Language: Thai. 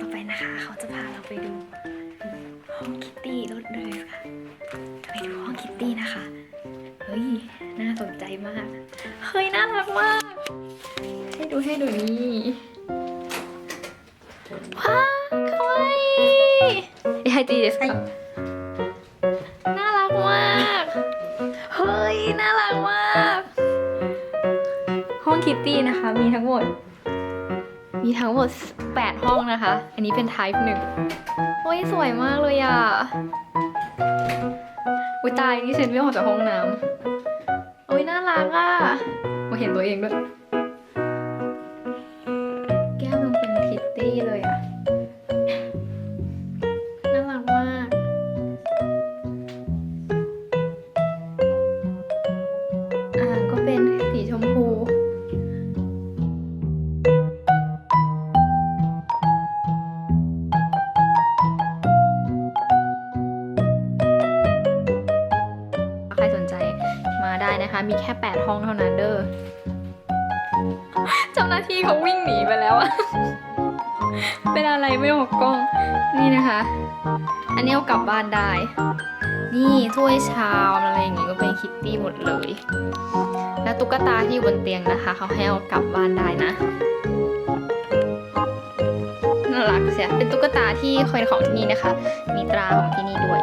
ต่อไปนะคะ เขาจะพาเราไปดูห้องคิตตี้รถเลยค่ะไปดูห้องคิตตี้นะคะ เฮ้ย น่าสนใจมาก เฮ้ย น่ารักมาก ให้ดูให้ดูนี่ว้าคาวายยายจีเดสค่น่ารักมาก เฮ้ย น่ารักมาก ห้องคิตตี้นะคะ มีทั้งหมด มีทั้งหมด 8 ห้องนะคะ อันนี้เป็น type หนึ่งโอ้ยสวยมากเลยอะอุ้ยตายนี่ฉันไม่ออกจากห้องน้ำโอ้ยน่ารักอะมาเห็นตัวเองด้วย แก้วมันเป็นคิตตี้เลยอะ นะคะ มีแค่ 8 ห้องเท่านั้นเด้อเจ้าหน้าที่เขาวิ่งหนีไปแล้วอะเป็นอะไรไม่ออกกล้อง นี่นะคะ อันนี้เอากลับบ้านได้ นี่ถ้วยชามอะไรอย่างงี้ก็เป็นคิตตี้หมดเลย แล้วตุ๊กตาที่อยู่บนเตียงนะคะ เขาให้เอากลับบ้านได้นะน่ารักเสียเป็นตุ๊กตาที่เคยของที่นี่นะคะ มีตราของที่นี่ด้วย